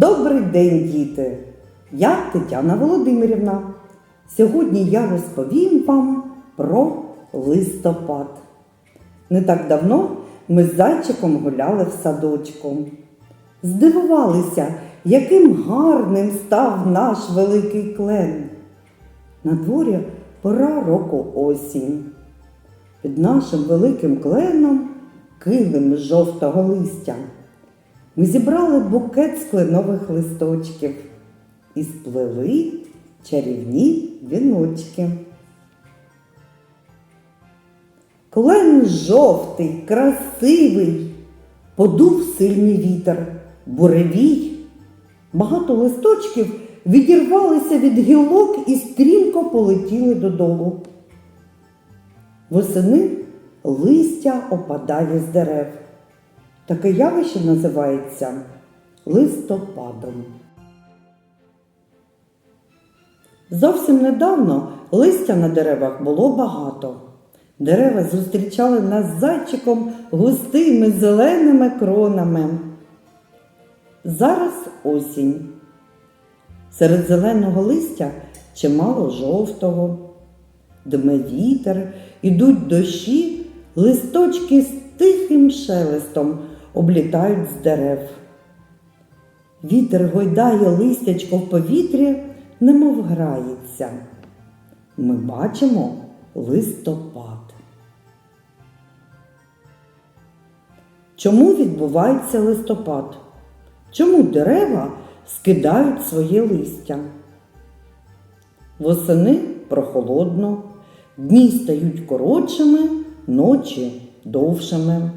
Добрий день, діти! Я Тетяна Володимирівна. Сьогодні я розповім вам про листопад. Не так давно ми з зайчиком гуляли в садочку. Здивувалися, яким гарним став наш великий клен. На дворі пора року осінь. Під нашим великим кленом килим жовтого листя. Ми зібрали букет з кленових листочків і сплели чарівні віночки. Клен жовтий, красивий, подув сильний вітер, буревій. Багато листочків відірвалися від гілок і стрімко полетіли додолу. Восени листя опадає з дерев. Таке явище називається листопадом. Зовсім недавно листя на деревах було багато. Дерева зустрічали нас зайчиком густими зеленими кронами. Зараз осінь. Серед зеленого листя чимало жовтого. Дме вітер, ідуть дощі, листочки з тихим шелестом облітають з дерев. Вітер гойдає листячко в повітрі, немов грається. Ми бачимо листопад. Чому відбувається листопад? Чому дерева скидають своє листя? Восени прохолодно, дні стають коротшими, ночі довшими.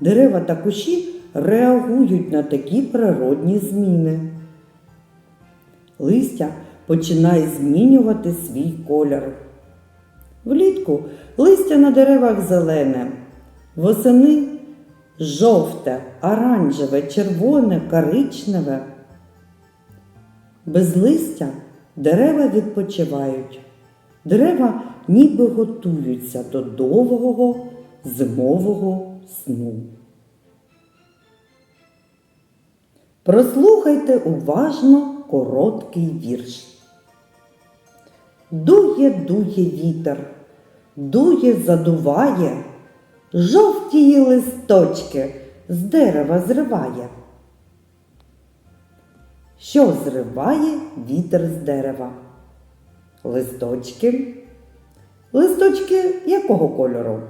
Дерева та кущі реагують на такі природні зміни. Листя починає змінювати свій колір. Влітку листя на деревах зелене, восени жовте, оранжеве, червоне, коричневе. Без листя дерева відпочивають. Дерева ніби готуються до довгого зимового сну. Прослухайте уважно короткий вірш. Дує, дує вітер, дує, задуває, жовтії листочки з дерева зриває. Що зриває вітер з дерева? Листочки. Листочки якого кольору?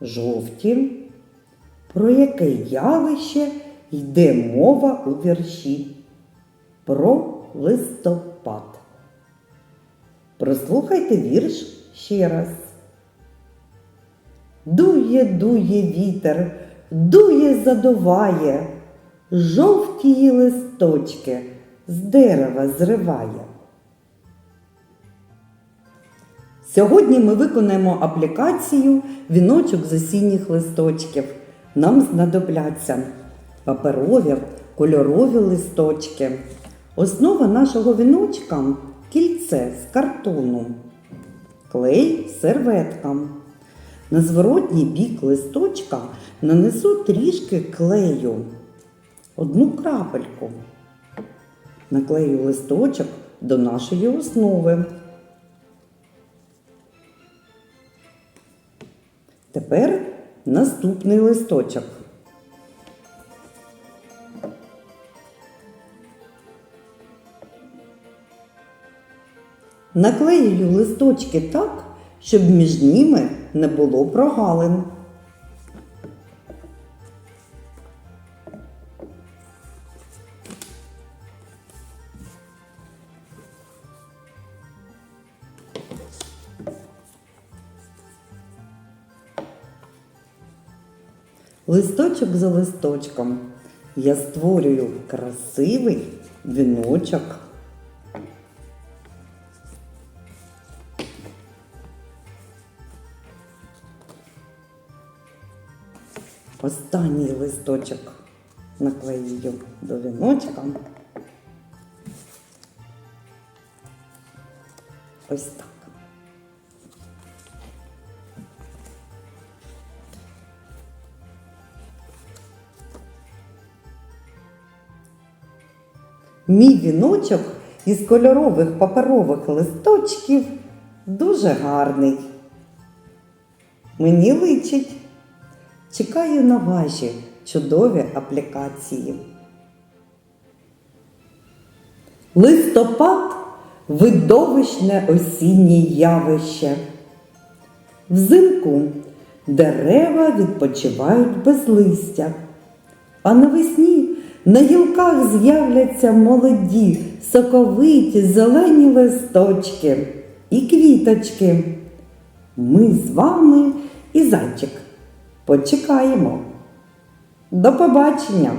Жовті. Про яке явище йде мова у вірші? Про листопад. Прослухайте вірш ще раз. Дує, дує вітер, дує, задуває, жовтії листочки з дерева зриває. Сьогодні ми виконаємо аплікацію віночок з осінніх листочків. Нам знадобляться паперові, кольорові листочки. Основа нашого віночка кільце з картону, клей серветка. На зворотній бік листочка нанесу трішки клею, одну крапельку. Наклею листочок до нашої основи. Тепер наступний листочок. Наклеюю листочки так, щоб між ними не було прогалин. Листочок за листочком я створюю красивий віночок. Останній листочок наклею до віночка. Ось так. Мій віночок із кольорових паперових листочків дуже гарний. Мені личить. Чекаю на ваші чудові аплікації. Листопад видовищне осіннє явище. Взимку дерева відпочивають без листя, а навесні на гілках з'являться молоді, соковиті зелені листочки і квіточки. Ми з вами і зайчик почекаємо. До побачення!